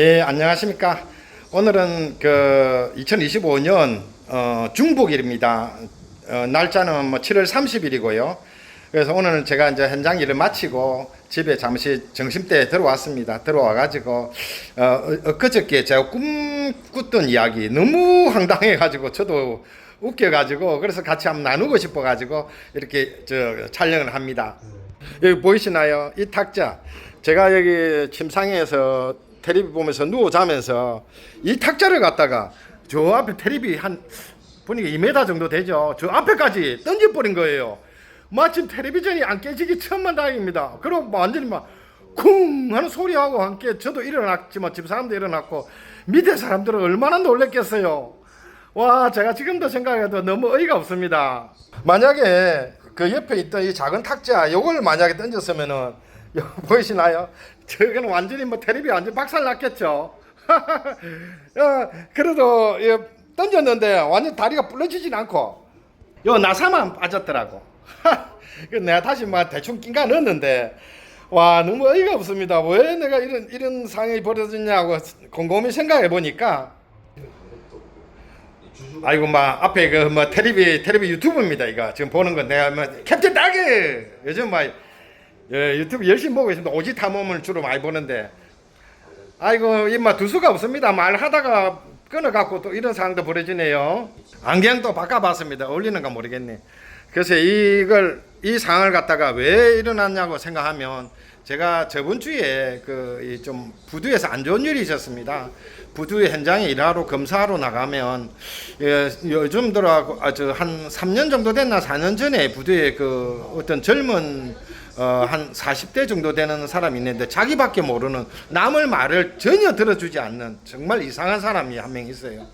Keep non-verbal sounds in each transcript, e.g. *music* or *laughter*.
예, 안녕하십니까. 오늘은 그 2025년 어, 중복일입니다. 어, 날짜는 뭐 7월 30일이고요. 그래서 오늘은 제가 이제 현장 일을 마치고 집에 잠시 점심때 들어왔습니다. 들어와 가지고 어, 어, 엊그저께 제가 꿈 꿨던 이야기 너무 황당해 가지고 저도 웃겨 가지고 그래서 같이 한번 나누고 싶어 가지고 이렇게 저 촬영을 합니다. 여기 보이시나요? 이 탁자. 제가 여기 침상에서 테레비 보면서 누워 자면서 이 탁자를 갖다가 저 앞에 테레비 한 보니까 2m 정도 되죠. 저 앞에까지 던져버린 거예요. 마침 텔레비전이 안 깨지기 천만 다행입니다. 그리고 완전히 막 쿵 하는 소리하고 함께 저도 일어났지만 집 사람도 일어났고 밑에 사람들은 얼마나 놀랬겠어요. 와, 제가 지금도 생각해도 너무 어이가 없습니다. 만약에 그 옆에 있던 이 작은 탁자, 요걸 만약에 던졌으면은, 요 *laughs* 보이시나요? 저거는 완전히 뭐 테레비 완전 박살 났겠죠. *laughs* 어, 그래도 이 던졌는데 완전 다리가 부러지진 않고, 요 나사만 빠졌더라고. *laughs* 그 내가 다시 막 대충 낀가 넣었는데, 와, 너무 어이가 없습니다. 왜 내가 이런, 이런 상황이 벌어졌냐고 곰곰이 생각해 보니까, 아이고 막 앞에 그뭐 테레비 테레비 유튜브입니다 이거 지금 보는 건 내가 뭐 캡틴 다그 요즘 막 예, 유튜브 열심히 보고 있습니다. 오지 탐험을 주로 많이 보는데. 아이고 이마 두수가 없습니다. 말하다가 끊어갖고 또 이런 상황도 벌어지네요. 안경도 바꿔봤습니다. 어울리는가 모르겠네. 그래서 이걸 이 상황을 갖다가 왜 일어났냐고 생각하면 제가 저번 주에 그 좀 부두에서 안 좋은 일이 있었습니다. 부두 현장에 일하러 검사하러 나가면 예, 요즘 들어 아주 한 3년 정도 됐나 4년 전에 부두에 그 어떤 젊은 어, 한 40대 정도 되는 사람이 있는데 자기밖에 모르는 남을 말을 전혀 들어주지 않는 정말 이상한 사람이 한 명 있어요.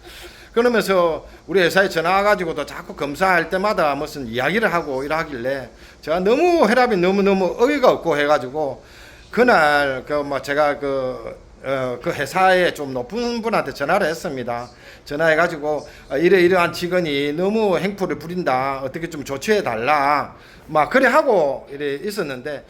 그러면서 우리 회사에 전화 와가지고도 자꾸 검사할 때마다 무슨 이야기를 하고 이러길래 제가 너무 혈압이 너무너무 어이가 없고 해가지고 그날 그 뭐 제가 그, 어, 그 회사에 좀 높은 분한테 전화를 했습니다. 전화해가지고 아, 이래 이러한 직원이 너무 행포를 부린다. 어떻게 좀 조치해 달라. 막 그래 하고 이래 있었는데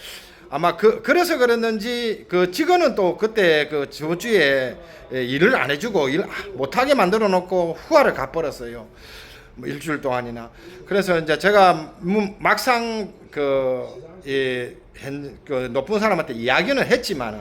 아마 그 그래서 그랬는지 그 직원은 또 그때 그 저번 주에 예, 일을 안 해주고 일 못하게 만들어 놓고 휴가를 가버렸어요. 뭐 일주일 동안이나. 그래서 이제 제가 무- 막상 그, 이, hen- 그 높은 사람한테 이야기는 했지만은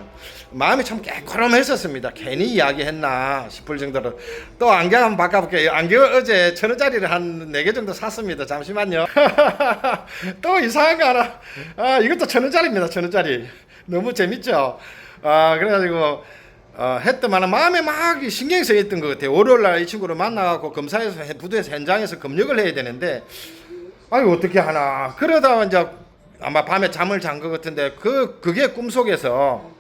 마음이 참 깨끗함했었습니다. 괜히 이야기했나 싶을 정도로 또 안경 한번 바꿔볼게요. 안경 어제 천 원짜리를 한 네 개 정도 샀습니다. 잠시만요. *laughs* 또 이상한 거 하나. 아 이것도 천 원짜리입니다. 천 원짜리. 너무 재밌죠. 아 그래가지고 어, 했더만 마음에 막 신경이 쓰였던 것 같아요. 월요일 날 이 친구를 만나갖고 검사에서 해- 부두에서 현장에서 검역을 해야 되는데 아유 어떻게 하나 그러다 이제 아마 밤에 잠을 잔 것 같은데 그 그게 꿈속에서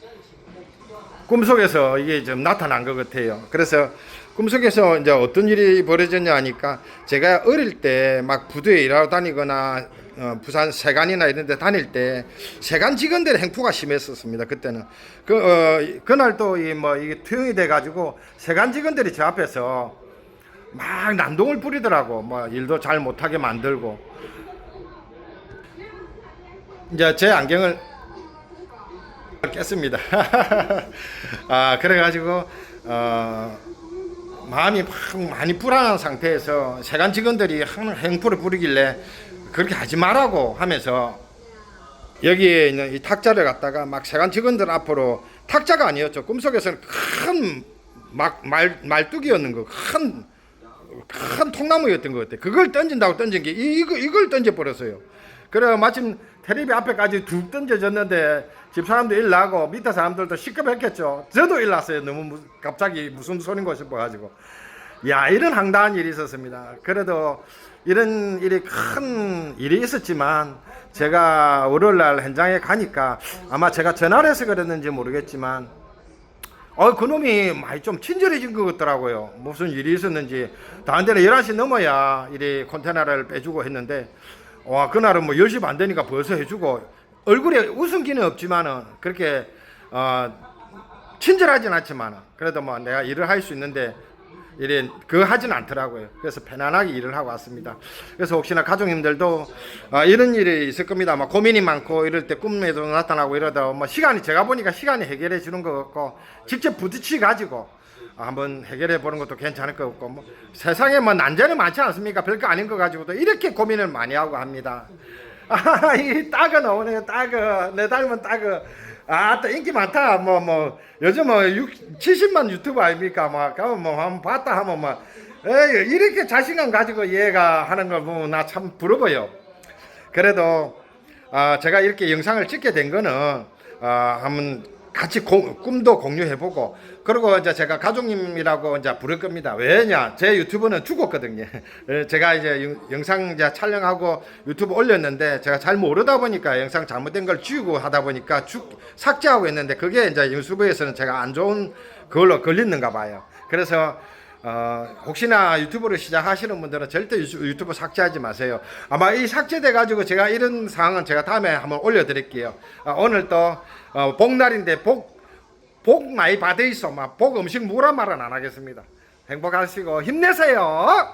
꿈속에서 이게 좀 나타난 것 같아요. 그래서 꿈속에서 이제 어떤 일이 벌어졌냐 하니까 제가 어릴 때 막 부두에 일하러 다니거나 어, 부산 세관이나 이런 데 다닐 때 세관 직원들의 행포가 심했었습니다. 그때는 그 어, 그날 또이뭐 이게 투영이 돼 가지고 세관 직원들이 제 앞에서 막 난동을 부리더라고. 뭐 일도 잘 못하게 만들고 이제 제 안경을 깼습니다. *laughs* 아 그래가지고 어, 마음이 막 많이 불안한 상태에서 세관 직원들이 행포를 부리길래 그렇게 하지 말라고 하면서 여기에 있는 이 탁자를 갖다가 막 세관 직원들 앞으로 탁자가 아니었죠. 꿈속에서는 큰 막 말 말뚝이었는 거, 큰 큰 통나무였던 것 같아. 그걸 던진다고 던진 게 이- 이거 이걸 던져 버렸어요. 그래 마침 테레비 앞에까지 툭 던져졌는데 집 사람도 일 나고 밑에 사람들도 시끄럽겠죠. 저도 일 났어요. 너무 무- 갑자기 무슨 소린가 싶어가지고. 야 이런 황당한 일이 있었습니다. 그래도 이런 일이 큰 일이 있었지만 제가 월요일 날 현장에 가니까 아마 제가 전화를 해서 그랬는지 모르겠지만 어, 그놈이 많이 좀 친절해진 것 같더라고요. 무슨 일이 있었는지. 다른 데는 11시 넘어야 이리 컨테너를 빼주고 했는데, 와, 그날은 뭐 10시 반 되니까 벌써 해주고, 얼굴에 웃음기는 없지만은, 그렇게, 어, 친절하진 않지만, 그래도 뭐 내가 일을 할 수 있는데, 이래 그거 하진 않더라고요. 그래서 편안하게 일을 하고 왔습니다. 그래서 혹시나 가족님들도 아, 이런 일이 있을 겁니다. 막 고민이 많고 이럴 때 꿈에도 나타나고 이러다 뭐 시간이 제가 보니까 시간이 해결해 주는 것 같고 직접 부딪히 가지고 한번 해결해 보는 것도 괜찮을 것 같고 뭐 세상에 뭐 난제는 많지 않습니까? 별거 아닌 거 가지고도 이렇게 고민을 많이 하고 합니다. *laughs* 아, 이 따가 나오네요. 따가 내 닮은 따가 아, 또 인기 많다. 뭐 뭐 요즘 뭐 6, 70만 유튜브 아닙니까? 막 가면 뭐 한번 봤다 하면 막 에이, 이렇게 자신감 가지고 얘가 하는 걸 보면 나 참 부러워요. 그래도 아, 제가 이렇게 영상을 찍게 된 거는 아, 한번 같이 공- 꿈도 공유해보고 그리고 이제 제가 가족님이라고 이제 부를 겁니다. 왜냐? 제 유튜브는 죽었거든요. *laughs* 예, 제가 이제 영- 영상 이제 촬영하고 유튜브 올렸는데 제가 잘 모르다 보니까 영상 잘못된 걸 지우고 하다 보니까 죽, 삭제하고 있는데 그게 이제 유튜브에서는 제가 안 좋은 그걸로 걸리는가 봐요. 그래서 어, 혹시나 유튜브를 시작하시는 분들은 절대 유튜- 유튜브 삭제하지 마세요. 아마 이 삭제돼 가지고 제가 이런 상황은 제가 다음에 한번 올려드릴게요. 아, 오늘 또 어, 복날인데 복, 복 많이. 막복 음식 무란 말은 안 하겠습니다. 행복하시고 힘내세요.